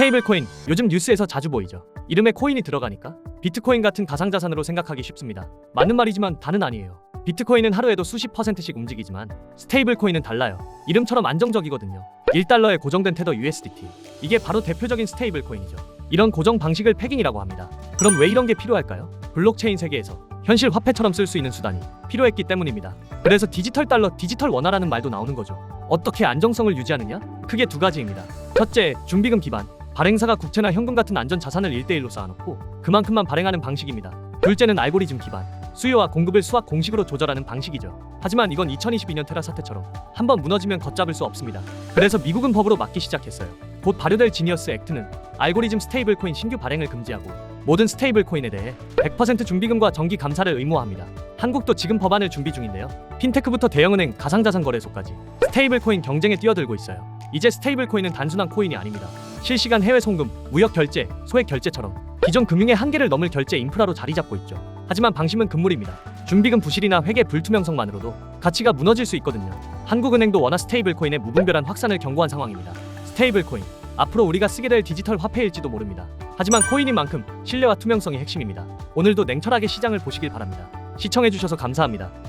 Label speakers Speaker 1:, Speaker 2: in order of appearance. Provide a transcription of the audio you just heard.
Speaker 1: 스테이블 코인 요즘 뉴스에서 자주 보이죠. 이름에 코인이 들어가니까 비트코인 같은 가상자산으로 생각하기 쉽습니다. 맞는 말이지만 다는 아니에요. 비트코인은 하루에도 수십 퍼센트씩 움직이지만 스테이블 코인은 달라요. 이름처럼 안정적이거든요. 1달러에 고정된 테더 USDT. 이게 바로 대표적인 스테이블 코인이죠. 이런 고정 방식을 패깅이라고 합니다. 그럼 왜 이런 게 필요할까요? 블록체인 세계에서 현실 화폐처럼 쓸 수 있는 수단이 필요했기 때문입니다. 그래서 디지털 달러, 디지털 원화라는 말도 나오는 거죠. 어떻게 안정성을 유지하느냐? 크게 두 가지입니다. 첫째, 준비금 기반. 발행사가 국채나 현금 같은 안전 자산을 1대1로 쌓아놓고 그만큼만 발행하는 방식입니다. 둘째는 알고리즘 기반. 수요와 공급을 수학 공식으로 조절하는 방식이죠. 하지만 이건 2022년 테라 사태처럼 한번 무너지면 걷잡을 수 없습니다. 그래서 미국은 법으로 막기 시작했어요. 곧 발효될 지니어스 액트는 알고리즘 스테이블 코인 신규 발행을 금지하고 모든 스테이블 코인에 대해 100% 준비금과 정기 감사를 의무화합니다. 한국도 지금 법안을 준비 중인데요. 핀테크부터 대형은행, 가상자산 거래소까지 스테이블 코인 경쟁에 뛰어들고 있어요. 이제 스테이블 코인은 단순한 코인이 아닙니다. 실시간 해외 송금, 무역 결제, 소액 결제처럼 기존 금융의 한계를 넘을 결제 인프라로 자리 잡고 있죠. 하지만 방심은 금물입니다. 준비금 부실이나 회계 불투명성만으로도 가치가 무너질 수 있거든요. 한국은행도 원화 스테이블 코인의 무분별한 확산을 경고한 상황입니다. 스테이블 코인 앞으로 우리가 쓰게 될 디지털 화폐일지도 모릅니다. 하지만 코인인 만큼 신뢰와 투명성이 핵심입니다. 오늘도 냉철하게 시장을 보시길 바랍니다. 시청해주셔서 감사합니다.